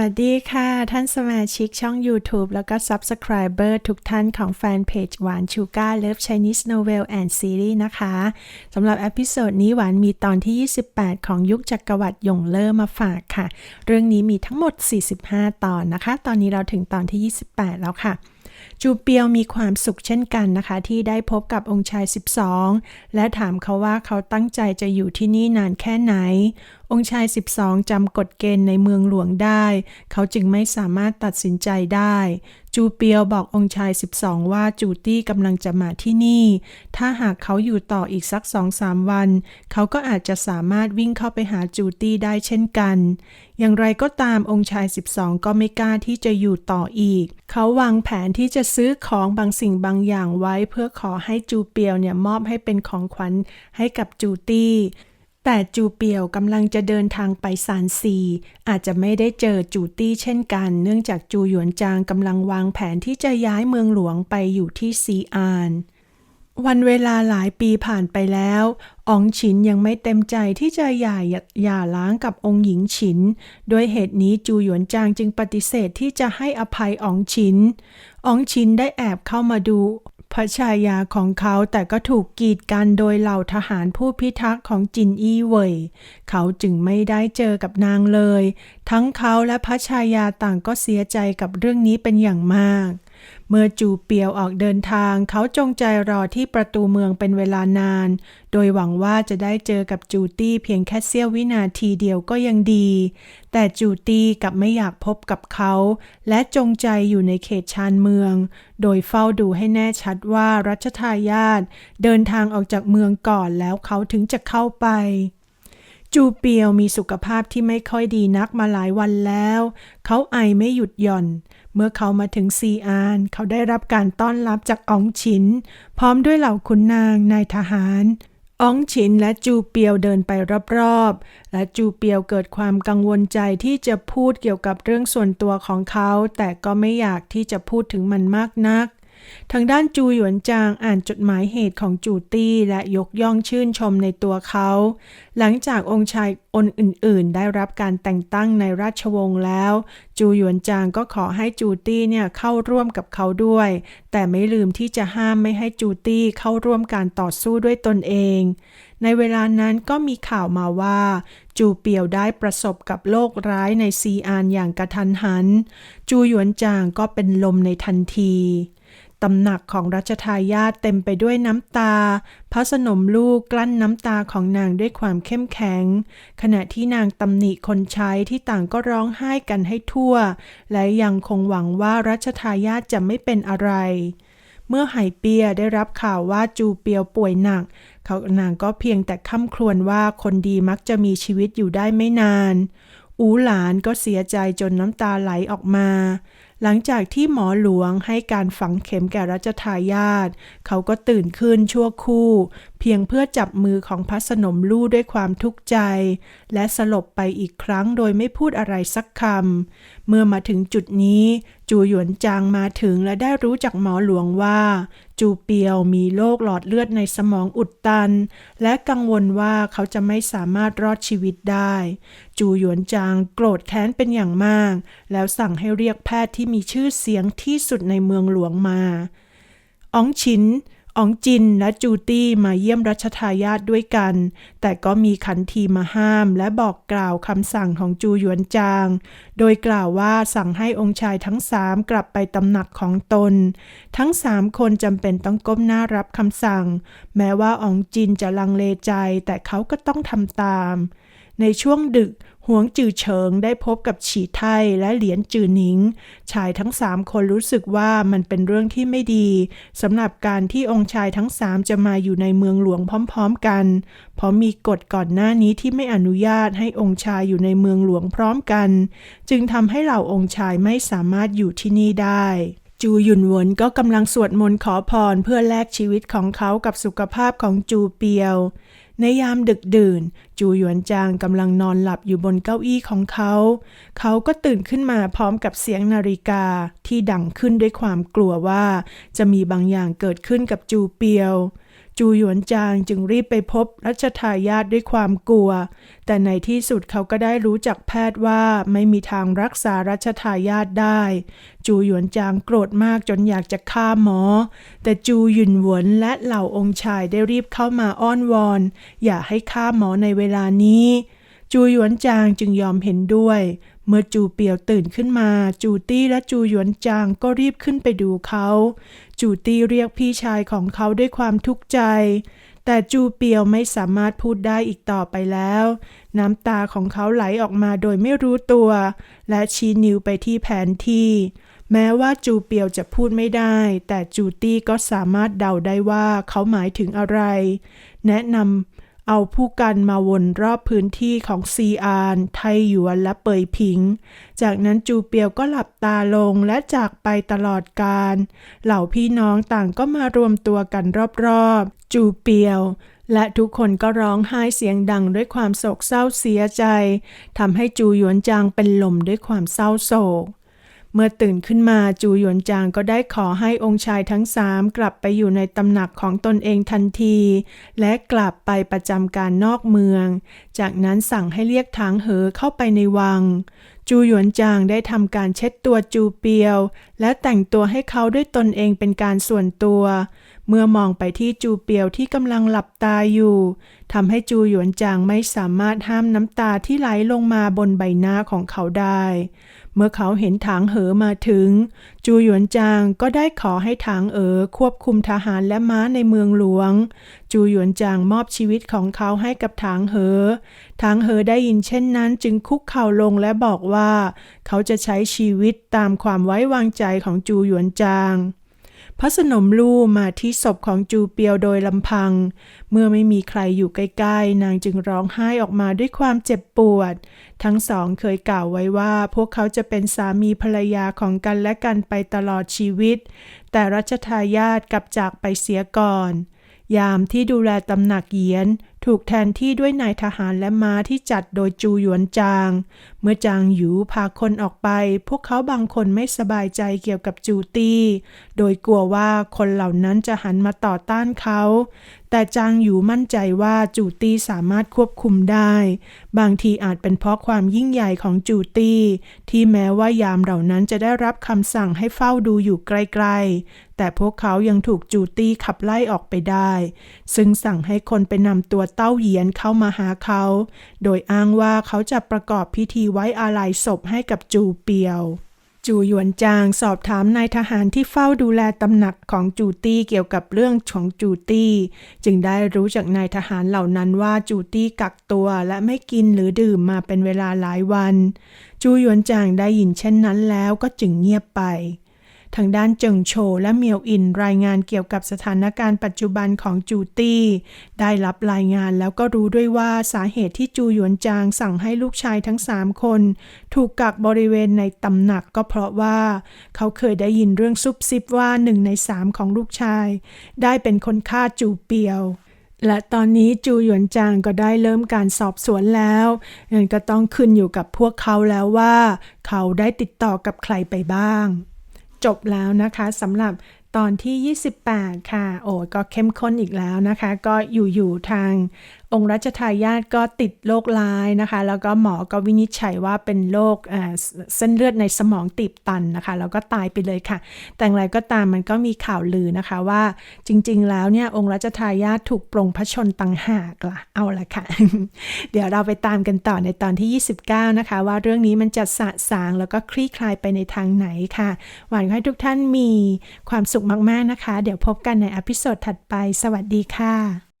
วัสดีค่ะ ท่านสมาชิกช่อง YouTube แล้วก็ Subscriber ทุกท่านของแฟนเพจหวานชูการ์เลิฟช Chinese Novel and Series นะคะสำหรับอพิโซดนี้หวานมีตอนที่ 28 ของยุคจักรวรรดิหยงเล่อมาฝากค่ะ เรื่องนี้มีทั้งหมด 45 ตอนนะคะ ตอนนี้เราถึงตอนที่ 28 แล้วค่ะจูเปียวมีความสุขเช่นกันนะคะ ที่ได้พบกับองค์ชาย 12 และถามเขาว่าเขาตั้งใจจะอยู่ที่นี่นานแค่ไหน องค์ชาย 12 จำกฎเกณฑ์ในเมืองหลวงได้ เขาจึงไม่สามารถตัดสินใจได้ จูเปียวบอกองค์ชาย 12 ว่าจูตี้กำลังจะมาที่นี่ ถ้าหากเขาอยู่ต่ออีกสักสองสามวัน เขาก็อาจจะสามารถวิ่งเข้าไปหาจูตี้ได้เช่นกัน อย่างไรก็ตามองค์ชาย 12 ก็ไม่กล้าที่จะอยู่ต่ออีก เขาวางแผนที่จะซื้อของบางสิ่งบางอย่างไว้ เพื่อขอให้จูเปียวเนี่ยมอบให้เป็นของขวัญให้กับจูตี้ แต่จูเปียวกำลังจะเดินทางไปซานซี อาจจะไม่ได้เจอจูตี้เช่นกัน เนื่องจากจูหยวนจางกำลังวางแผนที่จะย้ายเมืองหลวงไปอยู่ที่ซีอานวันเวลาหลายปีผ่านไปแล้วอองฉินยังไม่เต็มใจที่จะหย่าหย่าล้างกับองค์หญิงฉิน โดยเหตุนี้จูหยวนจางจึงปฏิเสธที่จะให้อภัยอองฉินอองฉินได้แอบเข้ามาดู พระชายาของเขาแต่ก็ถูกกีดกันโดยเหล่าทหารผู้พิทักษ์ของจินอี้เว่ย เขาจึงไม่ได้เจอกับนางเลย ทั้งเขาและพระชายาต่างก็เสียใจกับเรื่องนี้เป็นอย่างมาก เมื่อจูเปียวออกเดินทาง เขาจงใจรอที่ประตูเมืองเป็นเวลานาน โดยหวังว่าจะได้เจอกับจูตี้เพียงแค่เสี้ยววินาทีเดียวก็ยังดี แต่จูตี้กลับไม่อยากพบกับเขา และจงใจอยู่ในเขตชานเมือง โดยเฝ้าดูให้แน่ชัดว่ารัชทายาทเดินทางออกจากเมืองก่อนแล้วเขาถึงจะเข้าไป จูเปียวมีสุขภาพที่ไม่ค่อยดีนักมาหลายวันแล้ว เขาไอไม่หยุดหย่อน เมื่อเขามาถึงซีอาน เขาได้รับการต้อนรับจากอองฉิน พร้อมด้วยเหล่าขุนนางนายทหารอองฉินและจูเปียวเดินไปรอบๆ และจูเปียวเกิดความกังวลใจที่จะพูดเกี่ยวกับเรื่องส่วนตัวของเขา แต่ก็ไม่อยากที่จะพูดถึงมันมากนัก ทางด้านจูหยวนจางอ่านจดหมายเหตุของจูตี้และยกย่องชื่นชมในตัวเขา หลังจากองค์ชายอนอื่น ๆ ได้รับการแต่งตั้งในราชวงศ์แล้ว จูหยวนจางก็ขอให้จูตี้เนี่ยเข้าร่วมกับเขาด้วย แต่ไม่ลืมที่จะห้ามไม่ให้จูตี้เข้าร่วมการต่อสู้ด้วยตนเอง ในเวลานั้นก็มีข่าวมาว่า จูเปียวได้ประสบกับโรคร้ายในซีอานอย่างกระทันหัน จูหยวนจางก็เป็นลมในทันที ตำหนักของรัชทายาทเต็มไปด้วยน้ำตา พระสนมลูกกลั้นน้ำตาของนางด้วยความเข้มแข็ง ขณะที่นางตำหนิคนใช้ที่ต่างก็ร้องไห้กันให้ทั่ว และยังคงหวังว่ารัชทายาทจะไม่เป็นอะไร เมื่อไหเปียได้รับข่าวว่าจูเปียวป่วยหนัก เขานางก็เพียงแต่ค่ำครวญว่าคนดีมักจะมีชีวิตอยู่ได้ไม่นาน อูหลานก็เสียใจจนน้ำตาไหลออกมา หลังจากที่หมอหลวงให้การฝังเข็มแก่รัชทายาทเขาก็ตื่นขึ้นชั่วคู่ เพียงเพื่อจับมือของพระสนมลู่ด้วยความทุกข์ใจ และสลบไปอีกครั้งโดยไม่พูดอะไรสักคำเมื่อมาถึงจุดนี้จูหยวนจางมาถึงและได้รู้จากหมอหลวงว่า จูเปียวมีโรคหลอดเลือดในสมองอุดตัน และกังวลว่าเขาจะไม่สามารถรอดชีวิตได้ จูหยวนจางโกรธแค้นเป็นอย่างมาก แล้วสั่งให้เรียกแพทย์ที่มีชื่อเสียงที่สุดในเมืองหลวงมาอองชินอองจินและจูตี้มาเยี่ยมรัชทายาทด้วยกัน แต่ก็มีขันทีมาห้ามและบอกกล่าวคำสั่งของจูหยวนจาง โดยกล่าวว่าสั่งให้องค์ชายทั้งสามกลับไปตำหนักของตน ทั้งสามคนจำเป็นต้องก้มหน้ารับคำสั่ง แม้ว่าอองจินจะลังเลใจแต่เขาก็ต้องทำตาม ในช่วงดึก หวงจือเฉิงได้พบกับฉีไทและเหลียนจือหนิง ชายทั้งสามคนรู้สึกว่ามันเป็นเรื่องที่ไม่ดีสำหรับการที่องค์ชายทั้งสามจะมาอยู่ในเมืองหลวงพร้อมๆกัน เพราะมีกฎก่อนหน้านี้ที่ไม่อนุญาตให้องค์ชายอยู่ในเมืองหลวงพร้อมกัน จึงทำให้เหล่าองค์ชายไม่สามารถอยู่ที่นี่ได้จูหยุนหวนก็กำลังสวดมนต์ขอพรเพื่อแลกชีวิตของเขากับสุขภาพของจูเปียว ในยามดึกดื่น จูหยวนจางกำลังนอนหลับอยู่บนเก้าอี้ของเขา เขาก็ตื่นขึ้นมาพร้อมกับเสียงนาฬิกาที่ดังขึ้นด้วยความกลัวว่า จะมีบางอย่างเกิดขึ้นกับจูเปียว จูหยวนจางจึงรีบไปพบรัชทายาทด้วยความกลัว แต่ในที่สุดเขาก็ได้รู้จากแพทย์ว่าไม่มีทางรักษารัชทายาทได้ จูหยวนจางโกรธมากจนอยากจะฆ่าหมอ แต่จูหยุนหวนและเหล่าองค์ชายได้รีบเข้ามาอ้อนวอน อย่าให้ฆ่าหมอในเวลานี้ จูหยวนจางจึงยอมเห็นด้วย เมื่อจูเปียวตื่นขึ้นมา จูตี้และจูหยวนจางก็รีบขึ้นไปดูเขา จูตี้เรียกพี่ชายของเขาด้วยความทุกข์ใจ แต่จูเปียวไม่สามารถพูดได้อีกต่อไปแล้ว น้ำตาของเขาไหลออกมาโดยไม่รู้ตัว และชี้นิ้วไปที่แผนที่ แม้ว่าจูเปียวจะพูดไม่ได้ แต่จูตี้ก็สามารถเดาได้ว่าเขาหมายถึงอะไร แนะนำ เอาผู้กันมาวนรอบพื้นที่ของซีอาน ไทหยวนและเปยผิง จากนั้นจูเปียวก็หลับตาลงและจากไปตลอดกาลเหล่าพี่น้องต่างก็มารวมตัวกันรอบๆ จูเปียวและทุกคนก็ร้องไห้เสียงดังด้วยความโศกเศร้าเสียใจทำให้จูหยวนจางเป็นลมด้วยความเศร้าโศก เมื่อตื่นขึ้นมาจูหยวนจางก็ได้ขอให้องค์ชายทั้งสามกลับไปอยู่ในตำหนักของตนเองทันที และกลับไปประจำการนอกเมือง จากนั้นสั่งให้เรียกทางเหอเข้าไปในวัง จูหยวนจางได้ทำการเช็ดตัวจูเปียว และแต่งตัวให้เขาด้วยตนเองเป็นการส่วนตัว เมื่อมองไปที่จูเปียวที่กำลังหลับตาอยู่ทำให้จูหยวนจางไม่สามารถห้ามน้ำตาที่ไหลลงมาบนใบหน้าของเขาได้ เมื่อเขาเห็นถางเหอมาถึง จูหยวนจางก็ได้ขอให้ถางเอ๋อควบคุมทหารและม้าในเมืองหลวง จูหยวนจางมอบชีวิตของเขาให้กับถางเหอถางเหอได้ยินเช่นนั้นจึงคุกเข่าลงและบอกว่า เขาจะใช้ชีวิตตามความไว้วางใจของจูหยวนจาง พระสนมลู่มาที่ศพของจูเปียวโดยลำพัง เมื่อไม่มีใครอยู่ใกล้ๆ นางจึงร้องไห้ออกมาด้วยความเจ็บปวด ทั้งสองเคยกล่าวไว้ว่า พวกเขาจะเป็นสามีภรรยาของกันและกันไปตลอดชีวิต แต่รัชทายาทกลับจากไปเสียก่อน ยามที่ดูแลตำหนักเยียน ถูกแทนที่ด้วยนายทหารและม้าที่จัดโดยจูหยวนจาง เมื่อจางหยูพาคนออกไป พวกเขาบางคนไม่สบายใจเกี่ยวกับจูตี้ โดยกลัวว่าคนเหล่านั้นจะหันมาต่อต้านเขา แต่จางหยูมั่นใจว่าจูตี้สามารถควบคุมได้ บางทีอาจเป็นเพราะความยิ่งใหญ่ของจูตี้ ที่แม้ว่ายามเหล่านั้นจะได้รับคำสั่งให้เฝ้าดูอยู่ไกลๆ แต่พวกเขายังถูกจูตี้ขับไล่ออกไปได้ ซึ่งสั่งให้คนไปนำตัวเต้าเหยียนเข้ามาหาเขา โดยอ้างว่าเขาจะประกอบพิธีไว้อาลัยศพให้กับจูเปียว จูหยวนจางสอบถามนายทหารที่เฝ้าดูแลตำหนักของจูตี้เกี่ยวกับเรื่องของจูตี้ จึงได้รู้จากนายทหารเหล่านั้นว่าจูตี้กักตัวและไม่กินหรือดื่มมาเป็นเวลาหลายวัน จูหยวนจางได้ยินเช่นนั้นแล้วก็จึงเงียบไป ทางด้านเจิงโชและเมียวอินรายงานเกี่ยวกับสถานการณ์ปัจจุบันของจูตี้ ได้รับรายงานแล้วก็รู้ด้วยว่าสาเหตุที่จูหยวนจางสั่งให้ลูกชายทั้งสามคน ถูกกักบริเวณในตำหนักก็เพราะว่า เขาเคยได้ยินเรื่องซุบซิบว่าหนึ่งในสามของลูกชาย ได้เป็นคนฆ่าจูเปียวและตอนนี้จูหยวนจางก็ได้เริ่มการสอบสวนแล้วนั่นก็ต้องขึ้นอยู่กับพวกเขาแล้วว่า เขาได้ติดต่อกับใครไปบ้าง จบแล้วนะคะสำหรับตอนที่ 28 ค่ะ โอ้ก็เข้มข้นอีกแล้วนะคะ ก็อยู่ ๆ ทาง องค์รัชทายาทก็ติดโรคร้ายนะคะ แล้วก็หมอก็วินิจฉัยว่าเป็นโรคเเส้นเลือดในสมองตีบตันนะคะ แล้วก็ตายไปเลยค่ะ แต่อย่างไรก็ตามมันก็มีข่าวลือนะคะว่าจริงๆ แล้วเนี่ยองค์รัชทายาทถูกปรงพระชนต่างหากล่ะเอาละค่ะ เดี๋ยวเราไปตามกันต่อในตอนที่ 29 นะคะ ว่าเรื่องนี้มันจะสะสางแล้วก็คลี่คลายไปในทางไหนค่ะ หวังให้ทุกท่านมีความสุขมากๆนะคะ เดี๋ยวพบกันในอพิโซดถัดไป สวัสดีค่ะ